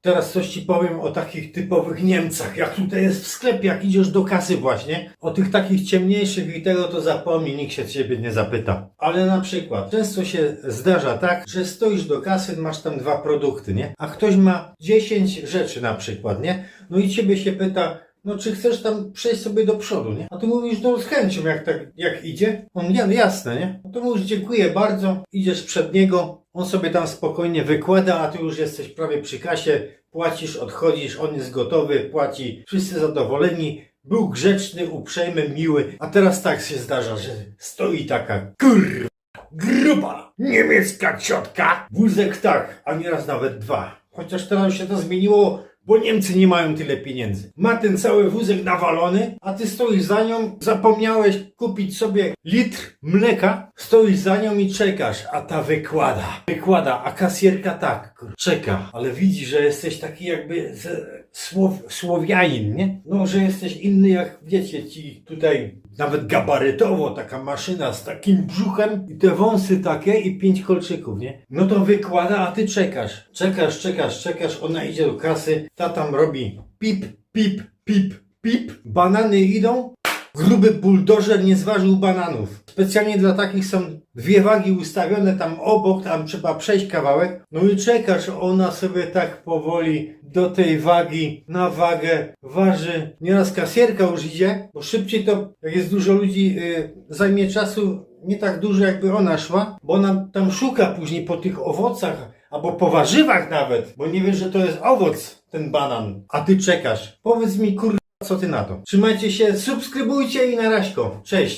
Teraz coś ci powiem o takich typowych Niemcach. Jak tutaj jest w sklepie, jak idziesz do kasy właśnie, o tych takich ciemniejszych i tego to zapomnij, nikt się ciebie nie zapyta. Ale na przykład, często się zdarza tak, że stoisz do kasy, masz tam dwa produkty, nie? A ktoś ma 10 rzeczy na przykład, nie? No i ciebie się pyta, no czy chcesz tam przejść sobie do przodu, nie? A ty mówisz, no z chęcią, jak tak, jak idzie. On, ja, no jasne, nie? No to mówisz, dziękuję bardzo, idziesz przed niego, on sobie tam spokojnie wykłada, a ty już jesteś prawie przy kasie, płacisz, odchodzisz, on jest gotowy, płaci, wszyscy zadowoleni, był grzeczny, uprzejmy, miły, a teraz tak się zdarza, że stoi taka kurwa, gruba, niemiecka ciotka, wózek tak, a nieraz nawet dwa. Chociaż teraz się to zmieniło, bo Niemcy nie mają tyle pieniędzy. Ma ten cały wózek nawalony, a ty stoisz za nią, zapomniałeś kupić sobie litr mleka, stoisz za nią i czekasz, a ta wykłada. Wykłada, a kasjerka tak, czeka, ale widzi, że jesteś taki jakby z, słow, Słowianin, nie? No, że jesteś inny jak, wiecie, ci tutaj nawet gabarytowo, taka maszyna z takim brzuchem i te wąsy takie i pięć kolczyków, nie? No to wykłada, a ty czekasz. Czekasz, czekasz, czekasz, ona idzie do kasy, tam robi pip, pip, pip, pip, banany idą, gruby buldożer nie zważył bananów. Specjalnie dla takich są dwie wagi ustawione tam obok, tam trzeba przejść kawałek. No i czekasz, ona sobie tak powoli do tej wagi na wagę waży. Nieraz kasjerka już idzie, bo szybciej to, jak jest dużo ludzi, yy, zajmie czasu nie tak dużo jakby ona szła, bo ona tam szuka później po tych owocach, albo po warzywach nawet, bo nie wiesz, że to jest owoc, ten banan, a ty czekasz. Powiedz mi, kur... co ty na to? Trzymajcie się, subskrybujcie i na raśko. Cześć!